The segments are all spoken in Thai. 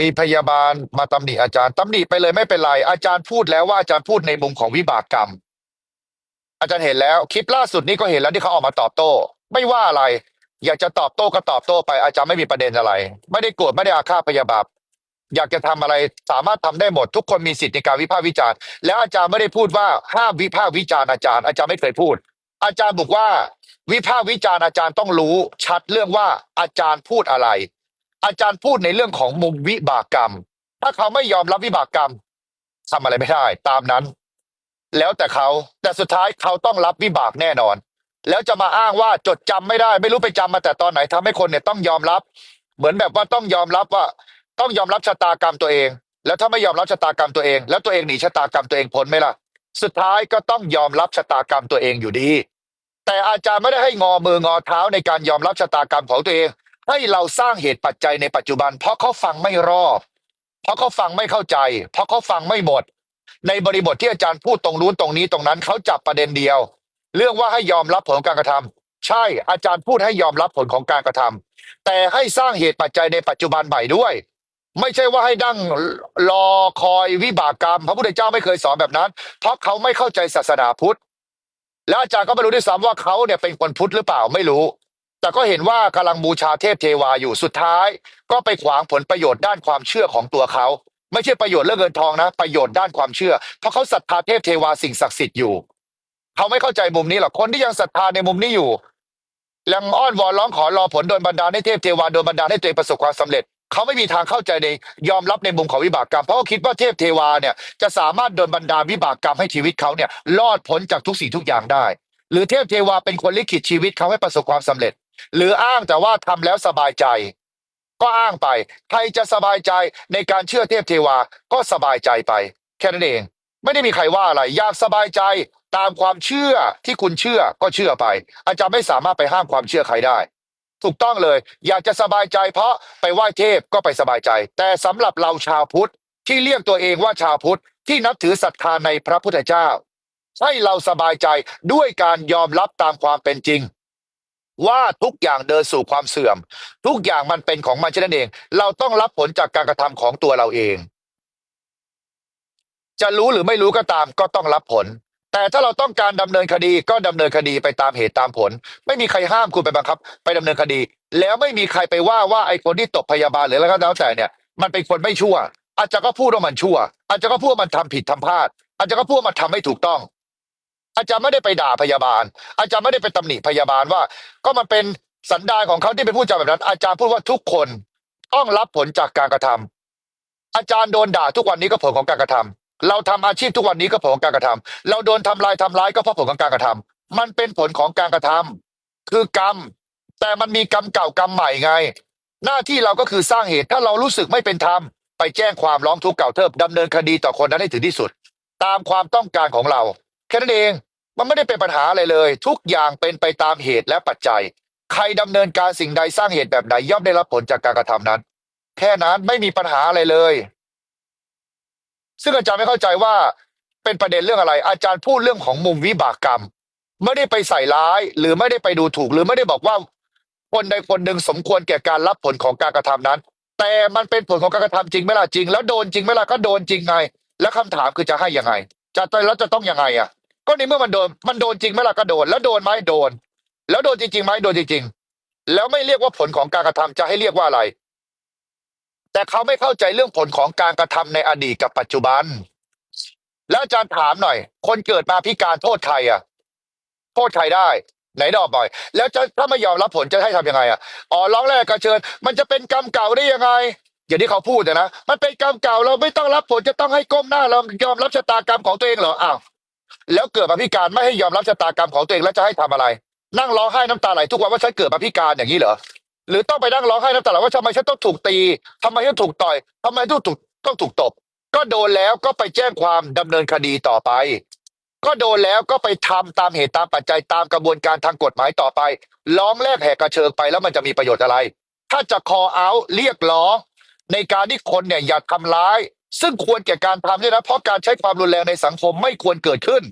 มีพยาบาลมาตำหนิอาจารย์ตำหนิไปเลยไม่เป็นไรอาจารย์พูดแล้วว่าอาจารย์พูดในมุมของวิบากกรรม อาจารย์เห็นแล้ว คลิปล่าสุดนี้ก็เห็นแล้วที่เขาออกมาตอบโต้ ไม่ว่าอะไร อยากจะตอบโต้ก็ตอบโต้ไป อาจารย์ไม่มีประเด็นอะไร ไม่ได้โกรธไม่ได้อาฆาตพยาบาทอยากจะทำอะไรสามารถทำได้หมด ทุกคนมีสิทธิในการวิพากษ์วิจารณ์ แล้วอาจารย์ไม่ได้พูดว่าห้ามวิพากษ์วิจารณ์อาจารย์ อาจารย์ไม่เคยพูด อาจารย์บอกว่า วิพากษ์วิจารณ์อาจารย์ต้องรู้ชัดเรื่องว่าอาจารย์พูดอะไร อาจารย์พูดในเรื่องของมุมวิบากกรรม ถ้าเขาไม่ยอมรับวิบากกรรมทำอะไรไม่ได้ ตามนั้น แล้วแต่เขาแต่สุดท้ายเขาต้องรับวิบากแน่นอน แล้วจะมาอ้างว่าจดจำไม่ได้ ไม่รู้ไปจำมาแต่ตอนไหนทำให้คนเนี่ยต้องยอมรับ เหมือนแบบว่าต้องยอมรับว่า ต้องยอมรับชะตากรรมตัวเอง แล้วถ้าไม่ยอมรับชะตากรรมตัวเอง แล้วตัวเองหนีชะตากรรมตัวเองพ้นไหมล่ะ สุดท้ายก็ต้องยอมรับชะตากรรมตัวเองอยู่ดี แต่อาจารย์ไม่ได้ให้งอมืองอเท้าในการยอมรับชะตากรรมของตัวเอง ให้เราสร้างเหตุปัจจัยในปัจจุบัน เพราะเขาฟังไม่รอบ เพราะเขาฟังไม่เข้าใจ เพราะเขาฟังไม่หมด ในบริบทที่อาจารย์พูดตรงนู้นตรงนี้ตรงนั้นเขาจับประเด็นเดียว เรื่องว่าให้ยอมรับผลของการกระทำใช่อาจารย์พูดให้ยอมรับผลของการกระทำแต่ให้สร้างเหตุปัจจัยในปัจจุบันใหม่ด้วย ไม่ใช่ว่าให้ดั้งรอคอยวิบากกรรม พระพุทธเจ้าไม่เคยสอนแบบนั้น เพราะเขาไม่เข้าใจศาสนาพุทธแล้วอาจารย์ก็ไม่รู้ด้วยซ้ำว่าเขาเนี่ยเป็นคนพุทธหรือเปล่าไม่รู้ แต่ก็เห็นว่ากำลังบูชาเทพเทวาอยู่สุดท้าย ก็ไปขวางผลประโยชน์ด้านความเชื่อของตัวเขา ไม่ใช่ประโยชน์เรื่องเงินทองนะ ประโยชน์ด้านความเชื่อ เพราะเขาศรัทธาเทพเทวาสิ่งศักดิ์สิทธิ์อยู่ เขาไม่เข้าใจมุมนี้หรอกคนที่ยังศรัทธาในมุมนี้อยู่ยังอ้อนวอนร้องขอรอผลโดนบันดาลให้เทพเทวาโดนบันดาลให้ตัวเองประสบความสำเร็จ เขาไม่มีทางเข้าใจในยอมรับในมุมของวิบากกรรม เพราะเขาคิดว่าเทพเทวาเนี่ยจะสามารถโดนบันดาลวิบากกรรมให้ชีวิตเขาเนี่ยรอดพ้นจากทุกสิ่งทุกอย่างได้ หรือเทพเทวาเป็นคนลิขิตชีวิตเขาให้ประสบความสำเร็จ หรืออ้างแต่ว่าทำแล้วสบายใจ ก็อ้างไป ใครจะสบายใจในการเชื่อเทพเทวาก็สบายใจไป แค่นั้นเอง ไม่ได้มีใครว่าอะไรอยากสบายใจตามความเชื่อที่คุณเชื่อก็เชื่อไป อาจารย์ไม่สามารถไปห้ามความเชื่อใครได้ ถูกต้องเลย อยากจะสบายใจเพราะไปไหว้เทพก็ไปสบายใจ แต่สำหรับเราชาวพุทธที่เรียกตัวเองว่าชาวพุทธที่นับถือศรัทธาในพระพุทธเจ้าให้เราสบายใจด้วยการยอมรับตามความเป็นจริง ว่าทุกอย่างเดินสู่ความเสื่อม ทุกอย่างมันเป็นของมันเช่นนั้นเอง เราต้องรับผลจากการกระทำของตัวเราเอง จะรู้หรือไม่รู้ก็ตามก็ต้องรับผล แต่ถ้าเราต้องการดำเนินคดีก็ดำเนินคดีไปตามเหตุตามผล ไม่มีใครห้ามคุณไปบังคับ ไปดำเนินคดี แล้วไม่มีใครไปว่าว่าไอ้คนที่ตบพยาบาลหรืออะไรก็แล้วแต่เนี่ย มันเป็นคนไม่ชั่ว อาจจะก็พูดว่ามันชั่ว อาจจะก็พูดว่ามันทำผิดทำพลาด อาจจะก็พูดว่ามันทำไม่ถูกต้อง อาจารย์ไม่ได้ไปด่าพยาบาล อาจารย์ไม่ได้ไปตำหนิพยาบาลว่า ก็มันเป็นสันดานของเขาที่ไปพูดจาแบบนั้น อาจารย์พูดว่าทุกคนต้องรับผลจากการกระทำอาจารย์โดนด่าทุกวันนี้ก็ผลของการกระทำเราทำอาชีพทุกวันนี้ก็ผลของการกระทำเราโดนทำลายทำร้ายก็เพราะผลของการกระทำมันเป็นผลของการกระทำคือกรรม แต่มันมีกรรมเก่ากรรมใหม่ไง หน้าที่เราก็คือสร้างเหตุถ้าเรารู้สึกไม่เป็นธรรมไปแจ้งความร้องทุกข์เก่าเทิบดำเนินคดีต่อคนนั้นให้ถึงที่สุด ตามความต้องการของเรา แค่นั้นเอง มันไม่ได้เป็นปัญหาอะไรเลย ทุกอย่างเป็นไปตามเหตุและปัจจัย ใครดำเนินการสิ่งใดสร้างเหตุแบบใดย่อมได้รับผลจากการกระทำนั้น แค่นั้นไม่มีปัญหาอะไรเลย ซึ่งอาจารย์ไม่เข้าใจว่าเป็นประเด็นเรื่องอะไร อาจารย์พูดเรื่องของมุมวิบากกรรม ไม่ได้ไปใส่ร้าย หรือไม่ได้ไปดูถูก หรือไม่ได้บอกว่า คนใดคนหนึ่งสมควรแก่การรับผลของการกระทำนั้น แต่มันเป็นผลของการกระทำจริงไหมล่ะจริง แล้วโดนจริงไหมล่ะก็โดนจริงไง แล้วคำถามคือจะให้ยังไงจะแล้วจะต้องยังไงอะ ก็ในเมื่อมันโดนมันโดนจริงไหมล่ะก็โดน แล้วโดนไหมโดน แล้วโดนจริงๆไหมโดนจริงๆ แล้วไม่เรียกว่าผลของการกระทำจะให้เรียกว่าอะไร แต่เขาไม่เข้าใจเรื่องผลของการกระทำในอดีตกับปัจจุบัน แล้วอาจารย์ถามหน่อย คนเกิดมาพิการโทษใครอะ โทษใครได้ ไหนดอกบ่อย แล้วจะถ้าไม่ยอมรับผลจะให้ทำยังไงอะอ๋อร้องแรกกระเชิญ มันจะเป็นกรรมเก่าได้ยังไงอย่างที่เขาพูดนะ มันเป็นกรรมเก่าเราไม่ต้องรับผลจะต้องให้ก้มหน้าเรายอมรับชะตากรรมของตัวเองเหรอ อ้าว แล้วเกิดมาพิการไม่ให้ยอมรับชะตากรรมของตัวเองแล้วจะให้ทำอะไร นั่งร้องไห้น้ำตาไหลทุกวันว่าฉันเกิดมาพิการอย่างนี้เหรอหรือต้องไปนั่งร้องไห้น้ำตาไหลว่าทำไมฉันต้องถูกตีทำไมฉันถูกต่อยทำไมต้องถูกต้องถูกตบ ก็โดนแล้วก็ไปแจ้งความดำเนินคดีต่อไป ก็โดนแล้วก็ไปทำตามเหตุตามปัจจัยตามกระบวนการทางกฎหมายต่อไป ร้องแลกแหกกระเชิงไปแล้วมันจะมีประโยชน์อะไร ถ้าจะคอเอาเรียกร้องในการที่คนเนี่ยอย่าทำร้าย ซึ่งควรแก่การทำด้วยนะเพราะการใช้ความรุนแรงในสังคมไม่ควรเกิดขึ้น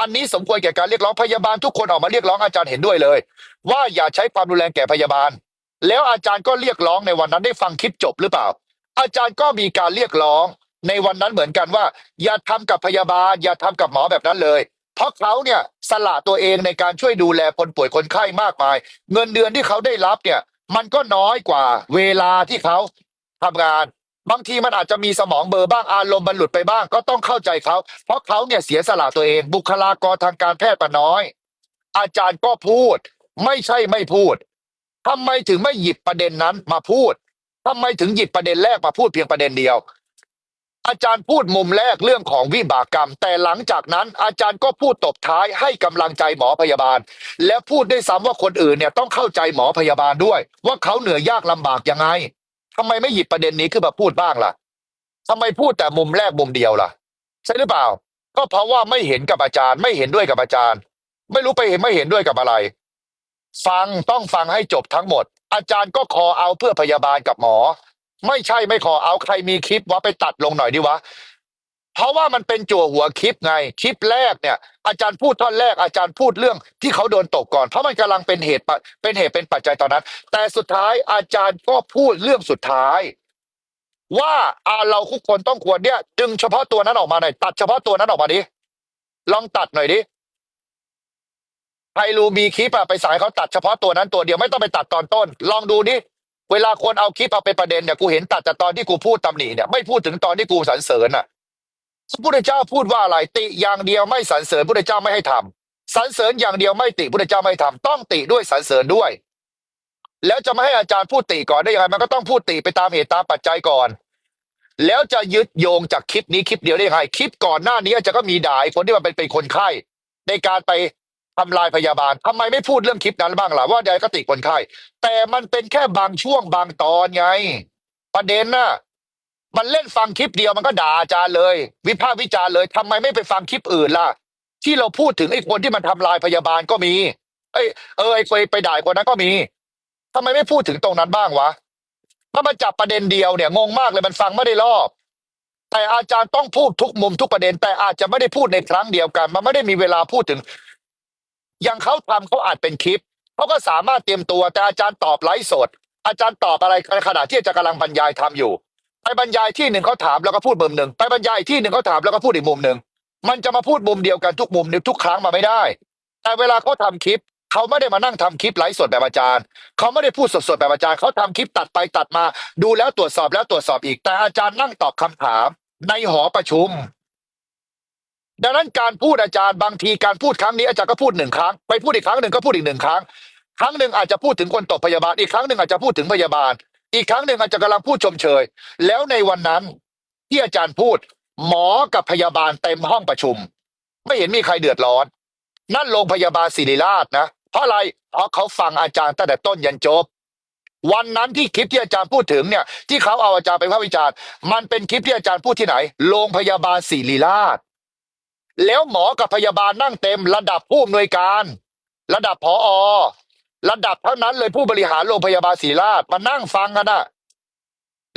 อันนี้สมควรแก่การเรียกร้องพยาบาลทุกคนออกมาเรียกร้องอาจารย์เห็นด้วยเลย ว่าอย่าใช้ความรุนแรงแก่พยาบาล แล้วอาจารย์ก็เรียกร้องในวันนั้นได้ฟังคลิปจบหรือเปล่า อาจารย์ก็มีการเรียกร้องในวันนั้นเหมือนกันว่า อย่าทำกับพยาบาล อย่าทำกับหมอแบบนั้นเลย เพราะเขาเนี่ยสละตัวเองในการช่วยดูแลคนป่วยคนไข้มากมาย เงินเดือนที่เขาได้รับเนี่ย มันก็น้อยกว่าเวลาที่เขาทำงาน บางทีมันอาจจะมีสมองเบลอบ้างอารมณ์มันหลุดไปบ้าง ก็ต้องเข้าใจเขา เพราะเขาเนี่ยเสียสละตัวเอง บุคลากรทางการแพทย์มาน้อย อาจารย์ก็พูด ไม่ใช่ไม่พูดทำไมถึงไม่หยิบประเด็นนั้นมาพูดทำไมถึงหยิบประเด็นแรกมาพูดเพียงประเด็นเดียว อาจารย์พูดมุมแรกเรื่องของวิบากกรรม แต่หลังจากนั้น อาจารย์ก็พูดตบท้ายให้กำลังใจหมอพยาบาล และพูดได้วยซ้ำว่าคนอื่นเนี่ยต้องเข้าใจหมอพยาบาลด้วย ว่าเขาเหนื่อยยากลำบากยังไง ทำไมไม่หยิบประเด็นนี้ขึ้นมาพูดบ้างล่ะทำไมพูดแต่มุมแรกมุมเดียวล่ะ ใช่หรือเปล่า ก็เพราะว่าไม่เห็นกับอาจารย์ ไม่เห็นด้วยกับอาจารย์ ไม่รู้ไปเห็นไม่เห็นด้วยกับอะไร ฟังต้องฟังให้จบทั้งหมด อาจารย์ก็คอเอาเพื่อพยาบาลกับหมอ ไม่ใช่ไม่ขอเอาใครมีคลิปวะไปตัดลงหน่อยดิวะ เพราะว่ามันเป็นจั่วหัวคลิปไงคลิปแรกเนี่ย อาจารย์พูดท่อนแรกอาจารย์พูดเรื่องที่เขาโดนตกก่อน เพราะมันกำลังเป็นเหตุเป็นเหตุเป็นปัจจัยตอนนั้น แต่สุดท้ายอาจารย์ก็พูดเรื่องสุดท้าย ว่าอาเราทุกคนต้องควรเนี่ย ดึงเฉพาะตัวนั้นออกมาหน่อยตัดเฉพาะตัวนั้นออกมาดิลองตัดหน่อยดิใครรู้มีคลิปอะไปสายเขาตัดเฉพาะตัวนั้นตัวเดียวไม่ต้องไปตัดตอนต้น ลองดูดิเวลาคนเอาคลิปเอาเป็นประเด็นเนี่ยกูเห็นตัดจากตอนที่กูพูดตำหนิเนี่ยไม่พูดถึงตอนที่กูสรรเสริญอะ พระพุทธเจ้าพูดว่าอะไรติอย่างเดียวไม่สรรเสริญพระพุทธเจ้าไม่ให้ทำสรรเสริญอย่างเดียวไม่ติพระพุทธเจ้าไม่ให้ทำต้องติด้วยสรรเสริญด้วย แล้วจะไม่ให้อาจารย์พูดติก่อนได้ยังไงมันก็ต้องพูดติไปตามเหตุตามปัจจัยก่อน แล้วจะยึดโยงจากคลิปนี้คลิปเดียวได้ยังไงคลิปก่อนหน้านี้อาจารย์ก็มีด่าไอ้คนที่มันเป็นเป็นคนไข้ในการไปทำลายพยาบาลทำไมไม่พูดเรื่องคลิปนั้นบ้างล่ะว่าใดก็ติคนไข้แต่มันเป็นแค่บางช่วงบางตอนไง ประเด็นน่ะ มันเล่นฟังคลิปเดียวมันก็ด่าอาจารย์เลย วิพากษ์วิจารณ์เลยทำไมไม่ไปฟังคลิปอื่นล่ะ ที่เราพูดถึงไอ้คนที่มันทำลายพยาบาลก็มี เอ้ยเออไอ้ไปไปด่าคนนั้นก็มีทำไมไม่พูดถึงตรงนั้นบ้างวะถ้ามาจับประเด็นเดียวเนี่ยงงมากเลยมันฟังไม่ได้รอบ แต่อาจารย์ต้องพูดทุกมุมทุกประเด็น แต่อาจจะไม่ได้พูดในครั้งเดียวกัน มันไม่ได้มีเวลาพูดถึงอย่างเขาทำเขาอาจเป็นคลิปเขาก็สามารถเตรียมตัวแต่อาจารย์ตอบไลฟ์สด อาจารย์ตอบอะไรในขณะที่อาจารย์กำลังบรรยายทำอยู่ ไปบรรยายที่หนึ่งเขาถามแล้วก็พูดมุมหนึ่งไปบรรยายที่หนึ่งเขาถามแล้วก็พูดอีกมุมหนึ่งมันจะมาพูดมุมเดียวกันทุกมุมทุกครั้งมาไม่ได้ แต่เวลาเขาทำคลิปเขาไม่ได้มานั่งทำคลิปไลฟ์สดแบบอาจารย์เขาไม่ได้พูดสดๆแบบอาจารย์เขาทำคลิปตัดไปตัดมา ดูแล้วตรวจสอบแล้วตรวจสอบอีก แต่อาจารย์นั่งตอบคำถาม ในหอประชุม ดังนั้นการพูดอาจารย์บางทีการพูดครั้งนี้อาจารย์ก็พูดหนึ่งครั้งไปพูดอีกครั้งหนึ่งก็พูดอีกหนึ่งครั้ง ครั้งหนึ่งอาจจะพูดถึงคนตบพยาบาลอีกครั้งหนึ่งอาจจะพูดถึงพยาบาล อีกครั้งหนึ่งอาจจะกำลังพูดชมเชย แล้วในวันนั้นที่อาจารย์พูด หมอกับพยาบาลเต็มห้องประชุม ไม่เห็นมีใครเดือดร้อน นั่นโรงพยาบาลศิริราชนะ เพราะอะไรเพราะเขาฟังอาจารย์ตั้งแต่ต้นยันจบ วันนั้นที่คลิปที่อาจารย์พูดถึงเนี่ย ที่เขาเอาอาจารย์ไปพากษ์วิจารณ์ มันเป็นคลิปที่อาจารย์พูดที่ไหน โรงพยาบาลศิริราช แล้วหมอกับพยาบาลนั่งเต็มระดับผู้อำนวยการ ระดับผออ ระดับเท่านั้นเลยผู้บริหารโรงพยาบาลศรีราชมานั่งฟังกันนะ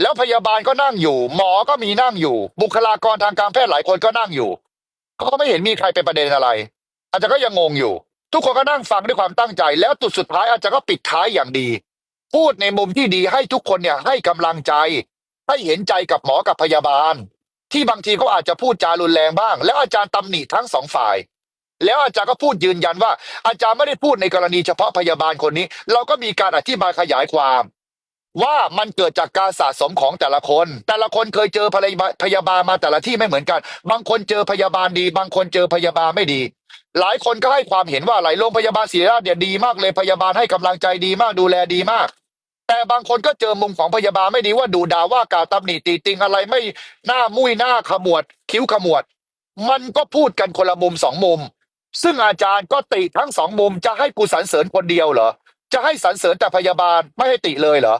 แล้วพยาบาลก็นั่งอยู่ หมอก็มีนั่งอยู่ บุคลากรทางการแพทย์หลายคนก็นั่งอยู่ก็ไม่เห็นมีใครเป็นประเด็นอะไร อาจจะก็ยังงงอยู่ ทุกคนก็นั่งฟังด้วยความตั้งใจ แล้วจุดสุดท้ายอาจจะก็ปิดท้ายอย่างดี พูดในมุมที่ดีให้ทุกคนเนี่ยให้กำลังใจ ให้เห็นใจกับหมอกับพยาบาล ที่บางทีเขาอาจจะพูดจารุนแรงบ้าง แล้วอาจารย์ตำหนิทั้งสองฝ่าย แล้วอาจารย์ก็พูดยืนยันว่า อาจารย์ไม่ได้พูดในกรณีเฉพาะพยาบาลคนนี้ เราก็มีการอธิบายขยายความ ว่ามันเกิดจากการสะสมของแต่ละคน แต่ละคนเคยเจอพยาบาลพยาบาลมาแต่ละที่ไม่เหมือนกัน บางคนเจอพยาบาลดี บางคนเจอพยาบาลไม่ดี หลายคนก็ให้ความเห็นว่าหลายโรงพยาบาลศรีราชเนี่ยดีมากเลยพยาบาลให้กำลังใจดีมากดูแลดีมากแต่บางคนก็เจอมุมของพยาบาลไม่ดีว่าดูด่าว่ากล่าวตำหนิตีติงอะไรไม่หน้ามุ้ยหน้าขมวด คิ้วขมวด มันก็พูดกันคนละมุมสองมุม ซึ่งอาจารย์ก็ติทั้งสองมุมจะให้กูสรรเสริญคนเดียวเหรอ จะให้สรรเสริญแต่พยาบาลไม่ให้ติเลยเหรอ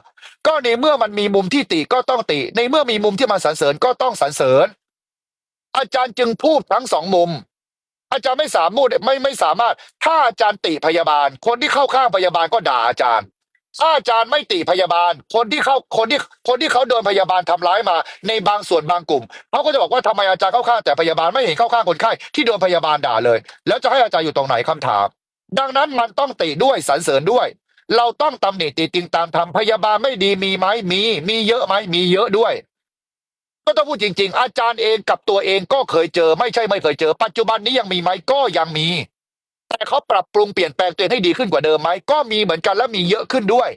ก็ในเมื่อมันมีมุมที่ติก็ต้องติ ในเมื่อมีมุมที่มันสรรเสริญก็ต้องสรรเสริญ อาจารย์จึงพูดทั้งสองมุม อาจารย์ไม่สามารถไม่ไม่สามารถ ถ้าอาจารย์ติพยาบาล คนที่เข้าข้างพยาบาลก็ด่าอาจารย์ ถ้าอาจารย์ไม่ติพยาบาล คนที่เข้าคนที่คนที่เขาโดนพยาบาลทำร้ายมา ในบางส่วนบางกลุ่มเขาก็จะบอกว่าทำไมอาจารย์เข้าข้างแต่พยาบาลไม่เห็นเข้าข้างคนไข้ที่โดนพยาบาลด่าเลย แล้วจะให้อาจารย์อยู่ตรงไหนคำถาม ดังนั้นมันต้องติด้วยสรรเสริญด้วย เราต้องตำหนิติติงตามทำพยาบาลไม่ดีมีไหมมี มีเยอะไหมมีเยอะด้วย ก็ต้องพูดจริง ๆ อาจารย์เองกับตัวเองก็เคยเจอ ไม่ใช่ไม่เคยเจอ ปัจจุบันนี้ยังมีไหมก็ยังมี แต่เขาปรับปรุงเปลี่ยนแปลงตัวเองให้ดีขึ้นกว่าเดิมไหมก็มีเหมือนกันและมีเยอะขึ้นด้วย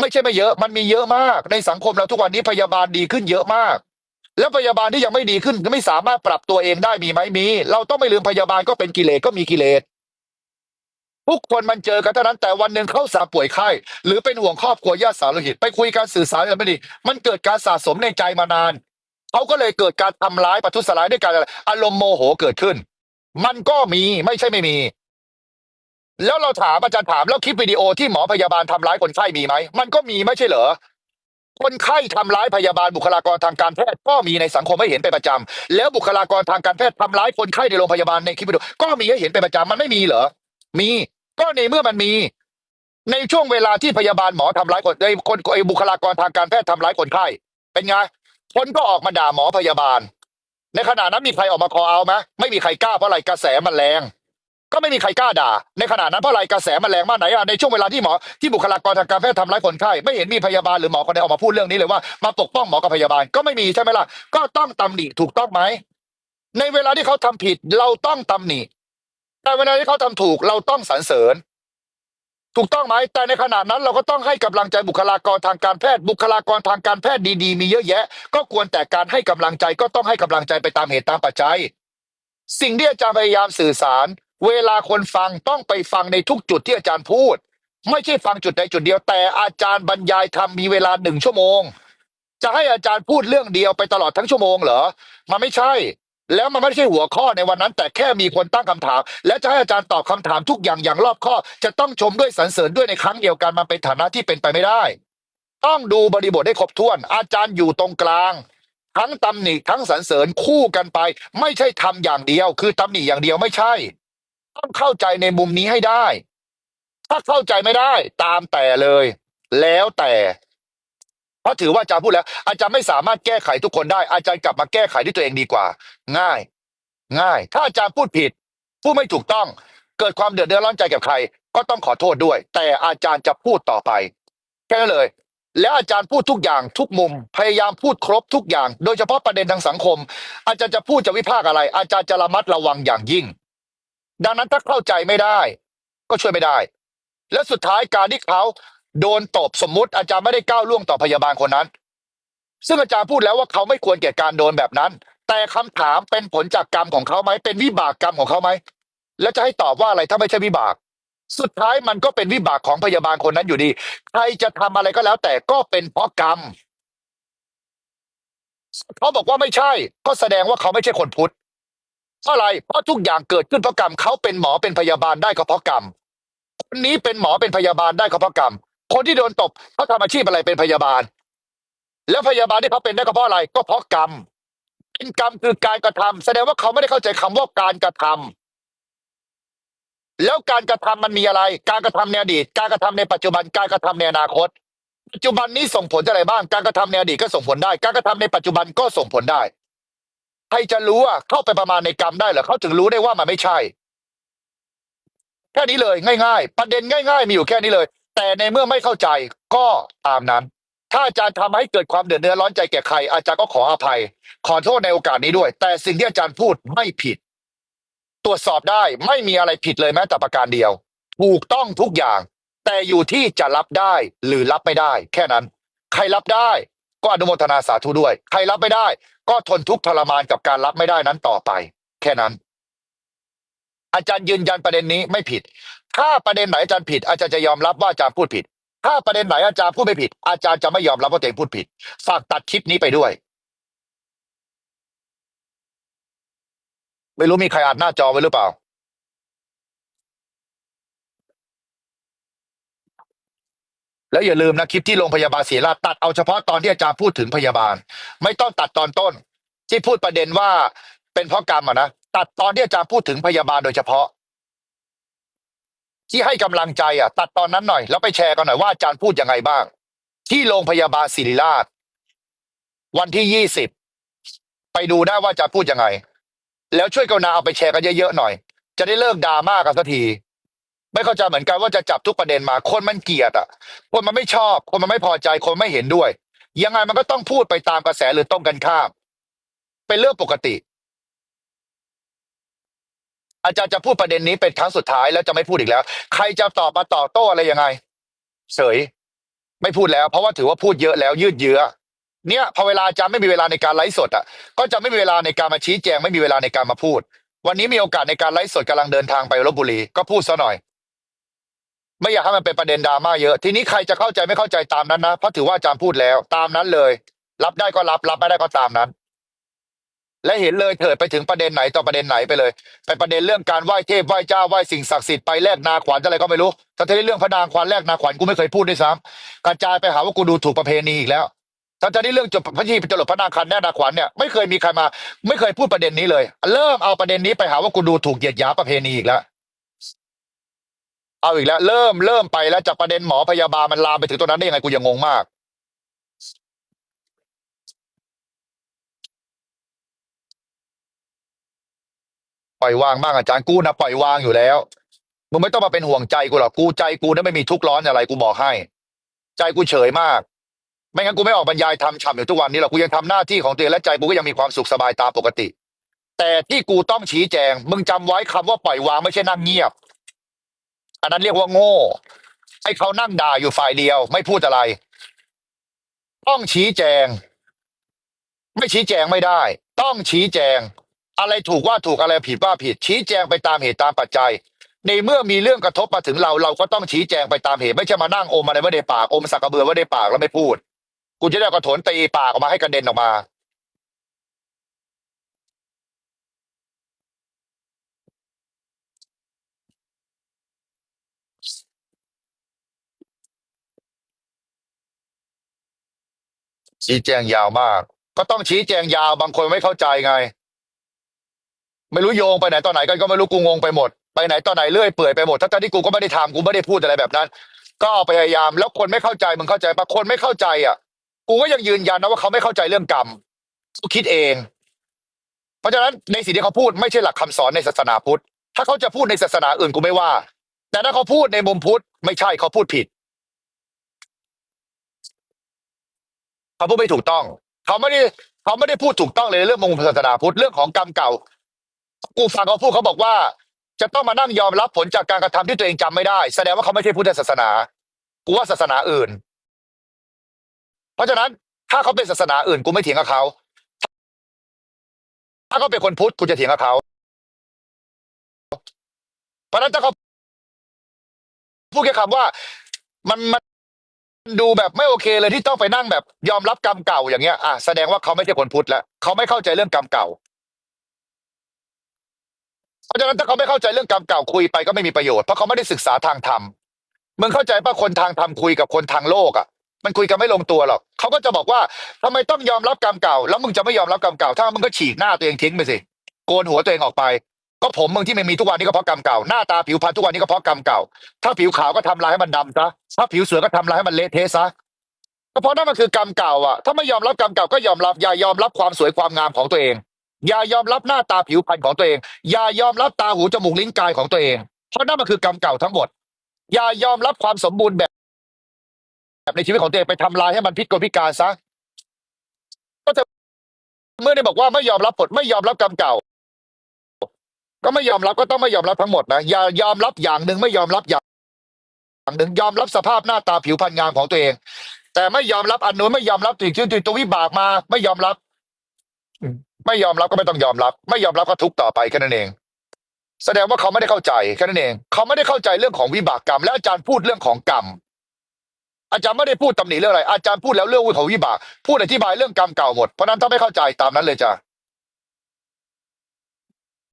ไม่ใช่ไม่เยอะมันมีเยอะมาก ในสังคมเราทุกวันนี้พยาบาลดีขึ้นเยอะมาก แล้วพยาบาลที่ยังไม่ดีขึ้นก็ไม่สามารถปรับตัวเองได้มีไหมมี เราต้องไม่ลืมพยาบาลก็เป็นกิเลสก็มีกิเลสทุกคนมันเจอกันเท่านั้นแต่วันหนึ่งเขาสาป่วยไข้หรือเป็นห่วงครอบครัวญาติสาวโลหิต ไปคุยการสื่อสารกันไม่ดี มันเกิดการสะสมในใจมานานเขาก็เลยเกิดการทำร้ายประทุษร้ายด้วยการอะไรอารมณ์โมโหเกิดขึ้น มันก็มีไม่ใช่ไม่มี แล้วเราถามอาจารย์ถามแล้วคลิปวิดีโอที่หมอพยาบาลทำร้ายคนไข้มีไหมมันก็มีไม่ใช่เหรอคนไข้ทำร้ายพยาบาลบุคลากรทางการแพทย์ก็มีในสังคมให้เห็นเป็นประจำแล้วบุคลากรทางการแพทย์ทำร้ายคนไข้ในโรงพยาบาลในคลิปวิดีโอก็มีให้เห็นเป็นประจำมันไม่มีเหรอมีก็ในเมื่อมันมี ในช่วงเวลาที่พยาบาลหมอทำร้ายคนไอ้คนไอ้บุคลากรทางการแพทย์ทำร้ายคนไข้เป็นไงคนก็ออกมาด่าหมอพยาบาล ในขณะนั้นมีใครออกมาคอเอาไหมไม่มีใครกล้าเพราะอะไรกระแสมันแรง ก็ไม่มีใครกล้าด่า ในขณะนั้นเพราะอะไรกระแสมันแรงมากไหนอะในช่วงเวลาที่หมอที่บุคลากรทางการแพทย์ทำร้ายคนไข้ไม่เห็นมีพยาบาลหรือหมอคนใดออกมาพูดเรื่องนี้เลยว่ามาปกป้องหมอกับพยาบาลก็ไม่มีใช่ไหมล่ะก็ต้องตำหนิถูกต้องไหมในเวลาที่เขาทำผิดเราต้องตำหนิแต่เวลาที่เขาทำถูกเราต้องสรรเสริญ ถูกต้องไหมแต่ในขณะนั้นเราก็ต้องให้กำลังใจบุคลากรทางการแพทย์ บุคลากรทางการแพทย์ดีๆ มีเยอะแยะ ก็ควรแต่การให้กำลังใจก็ต้องให้กำลังใจไปตามเหตุตามปัจจัย สิ่งที่อาจารย์พยายามสื่อสาร เวลาคนฟังต้องไปฟังในทุกจุดที่อาจารย์พูด ไม่ใช่ฟังจุดใดจุดเดียว แต่อาจารย์บรรยายทำมีเวลาหนึ่งชั่วโมง จะให้อาจารย์พูดเรื่องเดียวไปตลอดทั้งชั่วโมงเหรอมันไม่ใช่ แล้วมันไม่ใช่หัวข้อในวันนั้น แต่แค่มีคนตั้งคำถาม และจะให้อาจารย์ตอบคำถามทุกอย่างอย่างรอบคอบจะต้องชมด้วยสรรเสริญด้วยในครั้งเดียวกันมันเป็นฐานะที่เป็นไปไม่ได้ ต้องดูบริบทให้ครบถ้วน อาจารย์อยู่ตรงกลางทั้งตำหนิทั้งสรรเสริญคู่กันไป ไม่ใช่ทำอย่างเดียว คือตำหนิอย่างเดียวไม่ใช่ ต้องเข้าใจในมุมนี้ให้ได้ ถ้าเข้าใจไม่ได้ ตามแต่เลย แล้วแต่ เพราะถือว่าอาจารย์พูดแล้ว อาจารย์ไม่สามารถแก้ไขทุกคนได้ อาจารย์กลับมาแก้ไขด้วยตัวเองดีกว่า ง่าย ง่าย ถ้าอาจารย์พูดผิด พูดไม่ถูกต้อง เกิดความเดือดเดือดร้อนใจกับใคร ก็ต้องขอโทษด้วย แต่อาจารย์จะพูดต่อไปแค่นั้นเลยแล้วอาจารย์พูดทุกอย่างทุกมุม พยายามพูดครบทุกอย่าง โดยเฉพาะประเด็นทางสังคม อาจารย์จะพูดจะวิพากษ์อะไร อาจารย์จะระมัดระวังอย่างยิ่ง ดังนั้นถ้าเข้าใจไม่ได้ ก็ช่วยไม่ได้ และสุดท้ายการที่เขาโดนตบสมมุติอาจารย์ไม่ได้ก้าวล่วงต่อพยาบาลคนนั้น ซึ่งอาจารย์พูดแล้วว่าเขาไม่ควรแก่การโดนแบบนั้น แต่คำถามเป็นผลจากกรรมของเขาไหมเป็นวิบากกรรมของเขาไหมแล้วจะให้ตอบว่าอะไรถ้าไม่ใช่วิบาก สุดท้ายมันก็เป็นวิบากของพยาบาลคนนั้นอยู่ดี ใครจะทำอะไรก็แล้ว แต่ก็เป็นเพราะกรรมเขาบอกว่าไม่ใช่ ก็แสดงว่าเขาไม่ใช่คนพุทธ เพราะอะไร เพราะทุกอย่างเกิดขึ้นเพราะกรรมเขาเป็นหมอเป็นพยาบาลได้ก็เพราะกรรมคนนี้เป็นหมอเป็นพยาบาลได้ก็เพราะกรรม คนที่โดนตบเขาทำอาชีพอะไรเป็นพยาบาล แล้วพยาบาลที่เขาเป็นได้ก็เพราะอะไร ก็เพราะกรรมเป็นกรรมคือการกระทำแสดงว่าเขาไม่ได้เข้าใจคำว่าการกระทำแล้วการกระทำมันมีอะไร การกระทำในอดีต การกระทำในปัจจุบัน การกระทำในอนาคต ปัจจุบันนี้ส่งผลอะไรบ้าง การกระทำในอดีตก็ส่งผลได้ การกระทำในปัจจุบันก็ส่งผลได้ ใครจะรู้อะเข้าไปประมาณในกรรมได้เหรอเขาถึงรู้ได้ว่ามันไม่ใช่ แค่นี้เลย ง่าย ๆ ประเด็นง่าย ๆ มีอยู่แค่นี้เลย แต่ในเมื่อไม่เข้าใจก็ตามนั้น ถ้าอาจารย์ทำให้เกิดความเดือดเนื้อร้อนใจแก่ใคร อาจารย์ก็ขออภัย ขอโทษในโอกาสนี้ด้วย แต่สิ่งที่อาจารย์พูดไม่ผิด ตรวจสอบได้ไม่มีอะไรผิดเลยแม้แต่ประการเดียว ถูกต้องทุกอย่าง แต่อยู่ที่จะรับได้หรือรับไม่ได้ แค่นั้น ใครรับได้ ก็อนุโมทนาสาธุด้วย ใครรับไม่ได้ ก็ทนทุกข์ทรมานกับการรับไม่ได้นั้นต่อไป แค่นั้น อาจารย์ยืนยันประเด็นนี้ไม่ผิด ถ้าประเด็นไหนอาจารย์ผิด อาจารย์จะยอมรับว่าอาจารย์พูดผิด ถ้าประเด็นไหนอาจารย์พูดไม่ผิด อาจารย์จะไม่ยอมรับว่าตัวเองพูดผิด ฝากตัดคลิปนี้ไปด้วย ไม่รู้มีใครอ่านหน้าจอไว้หรือเปล่า แล้วอย่าลืมนะคลิปที่โรงพยาบาลศรีราชตัดเอาเฉพาะตอนที่อาจารย์พูดถึงพยาบาล ไม่ต้องตัดตอนต้น ที่พูดประเด็นว่าเป็นเพราะกรรมอะนะตัดตอนที่อาจารย์พูดถึงพยาบาลโดยเฉพาะ ที่ให้กำลังใจอะ ตัดตอนนั้นหน่อย แล้วไปแชร์กันหน่อยว่าอาจารย์พูดยังไงบ้าง ที่โรงพยาบาลศิริราช วันที่ยี่สิบไปดูได้ว่าอาจารย์พูดยังไง แล้วช่วยกรุณาเอาไปแชร์กันเยอะๆหน่อย จะได้เลิกดราม่ากันสักที ไม่เข้าใจเหมือนกันว่าจะจับทุกประเด็นมาคนมันเกลียดอะ คนมันไม่ชอบ คนมันไม่พอใจคนไม่เห็นด้วย ยังไงมันก็ต้องพูดไปตามกระแสหรือต้องกันข้าม เป็นเรื่องปกติ อาจารย์จะพูดประเด็นนี้เป็นครั้งสุดท้ายแล้วจะไม่พูดอีกแล้ว ใครจะตอบมาตอบโต้อะไรยังไง เฉยไม่พูดแล้ว เพราะว่าถือว่าพูดเยอะแล้วยืดเยื้อเนี่ยพอเวลาอาจารย์ไม่มีเวลาในการไลฟ์สดอะ ก็จะไม่มีเวลาในการมาชี้แจง ไม่มีเวลาในการมาพูด วันนี้มีโอกาสในการไลฟ์สดกำลังเดินทางไปลบบุรีก็พูดซะหน่อย ไม่อยากให้มันเป็นประเด็นดราม่าเยอะ ทีนี้ใครจะเข้าใจไม่เข้าใจตามนั้นนะเพราะถือว่าอาจารย์พูดแล้ว ตามนั้นเลย รับได้ก็รับรับไม่ได้ก็ตามนั้น และเห็นเลยเถิดไปถึงประเด็นไหนต่อประเด็นไหนไปเลย ไปประเด็นเรื่องการไหว้เทพไหว้เจ้าไหว้สิ่งศักดิ์สิทธิ์ไปแลกนาขวัญอะไรก็ไม่รู้ถ้าจะได้เรื่องพระนางขวัญแลกนาขวัญกูไม่เคยพูดด้วยซ้ำกระจายไปหาว่ากูดูถูกประเพณีอีกแล้วถ้าจะได้เรื่องจบพระชีพจรดพระนางคันแน่นาขวัญเนี่ยไม่เคยมีใครมา ไม่เคยพูดประเด็นนี้เลย เริ่มเอาประเด็นนี้ไปหาว่ากูดูถูกเหยียดหยามประเพณีอีกแล้ว เอาอีกแล้ว เริ่มเริ่มไปแล้วจากประเด็นหมอพยาบาลมันลามไปถึงตรงนั้นได้ยังไงกูยังงงมาก ปล่อยวางบ้างอาจารย์กูนะปล่อยวางอยู่แล้วมึงไม่ต้องมาเป็นห่วงใจกูหรอกกูใจกูนะไม่มีทุกข์ร้อนอะไรกูบอกให้ ใจกูเฉยมาก ไม่งั้นกูไม่ออกบรรยายทำฉ่ำอยู่ทุกวันนี้หรอกกูยังทำหน้าที่ของตัวเองและใจกูก็ยังมีความสุขสบายตามปกติ แต่ที่กูต้องชี้แจง มึงจำไว้คำว่าปล่อยวางไม่ใช่นั่งเงียบ อันนั้นเรียกว่าโง่ไอ้เขานั่งด่าอยู่ฝ่ายเดียว ไม่พูดอะไร ต้องชี้แจง ไม่ชี้แจงไม่ได้ ต้องชี้แจง อะไรถูกว่าถูกอะไรผิดว่าผิด ชี้แจงไปตามเหตุตามปัจจัย ในเมื่อมีเรื่องกระทบมาถึงเรา เราก็ต้องชี้แจงไปตามเหตุไม่ใช่มานั่งอมอะไรไว้ในปากอมสักกระเบือไว้ในปากแล้วไม่พูด กูจะได้กระโถนตีปากออกมาให้กระเด็นออกมา ชี้แจงยาวมาก ก็ต้องชี้แจงยาวบางคนไม่เข้าใจไง ไม่รู้โยงไปไหนตอนไหนกันก็ไม่รู้กูงงไปหมดไปไหนตอนไหนเรื่อยเปื่อยไปหมดทั้งที่กูก็ไม่ได้ทำกูไม่ได้พูดอะไรแบบนั้น ก็พยายามแล้วคนไม่เข้าใจมึงเข้าใจปะคนไม่เข้าใจอะ กูก็ยังยืนยันนะว่าเขาไม่เข้าใจเรื่องกรรมกูคิดเอง เพราะฉะนั้นในสิ่งที่เขาพูดไม่ใช่หลักคำสอนในศาสนาพุทธถ้าเขาจะพูดในศาสนาอื่นกูไม่ว่า แต่ถ้าเขาพูดในมุมพุทธไม่ใช่เขาพูดผิด เขาพูดไม่ถูกต้อง เขาไม่ได้เขาไม่ได้พูดถูกต้องเลยเรื่องมุมศาสนาพุทธเรื่องของกรรมเก่า กูฟังเขาพูดเขาบอกว่า จะต้องมานั่งยอมรับผลจากการกระทำที่ตัวเองจำไม่ได้ แสดงว่าเขาไม่ใช่พุทธศาสนา กูว่าศาสนาอื่น เพราะฉะนั้นถ้าเขาเป็นศาสนาอื่น กูไม่เถียงกับเขา ถ้าเขาเป็นคนพุทธกูจะเถียงกับเขา เพราะฉะนั้นถ้าเขาพูดแค่คำว่ามันมัน ดูแบบไม่โอเคเลยที่ต้องไปนั่งแบบ ยอมรับกรรมเก่าอย่างเงี้ยอะแสดงว่าเขาไม่ใช่คนพุทธแล้วเขาไม่เข้าใจเรื่องกรรมเก่าเพราะฉะนั้นถ้าเขาไม่เข้าใจเรื่องกรรมเก่าคุยไปก็ไม่มีประโยชน์เพราะเขาไม่ได้ศึกษาทางธรรมมึงเข้าใจป่ะคนทางธรรมคุยกับคนทางโลกอะ มันคุยกันไม่ลงตัวหรอกเขาก็จะบอกว่าทำไมต้องยอมรับกรรมเก่า แล้วมึงจะไม่ยอมรับกรรมเก่า ถ้ามึงก็ฉีกหน้าตัวเองทิ้งไปสิโกนหัวตัวเองออกไป ก็ผมมึงที่ไม่มีทุกวันนี้ก็เพราะกรรมเก่าหน้าตาผิวพรรณทุกวันนี้ก็เพราะกรรมเก่า ถ้าผิวขาวก็ทำลายให้มันดำซะถ้าผิวเสือก็ทำลายให้มันเละเทะซะก็เพราะนั่นมันคือกรรมเก่าอะถ้าไม่ยอมรับกรรมเก่าก็ยอมรับอย่ายอมรับความสวยความงามของตัวเอง อย่ายอมรับหน้าตาผิวพรรณของตัวเอง อย่ายอมรับตาหูจมูกลิ้นกายของตัวเอง เพราะนั่นมันคือกรรมเก่าทั้งหมด อย่ายอมรับความสมบูรณ์แบบ แบบในชีวิตของตัวเองไปทำลายให้มันพิกลพิการซะก็จะเมื่อได้บอกว่าไม่ยอมรับผลไม่ยอมรับกรรมเก่า ก็ไม่ยอมรับก็ต้องไม่ยอมรับทั้งหมดนะอย่ายอมรับอย่างหนึ่งไม่ยอมรับอย่างอย่างหนึ่งยอมรับสภาพหน้าตาผิวพรรณงามของตัวเอง แต่ไม่ยอมรับอันนู้นไม่ยอมรับสิ่งที่ตัววิบากมา ไม่ยอมรับไม่ยอมรับก็ไม่ต้องยอมรับ ไม่ยอมรับก็ทุกข์ต่อไปแค่นั้นเอง แสดงว่าเขาไม่ได้เข้าใจแค่นั้นเอง เขาไม่ได้เข้าใจเรื่องของวิบากกรรม และอาจารย์พูดเรื่องของกรรมอาจารย์ไม่ได้พูดตำหนิเรื่องอะไรอาจารย์พูดแล้วเรื่องของวิบาก พูดอธิบายเรื่องกรรมเก่าหมดเพราะฉะนั้นถ้าไม่เข้าใจตามนั้นเลยจ้ะ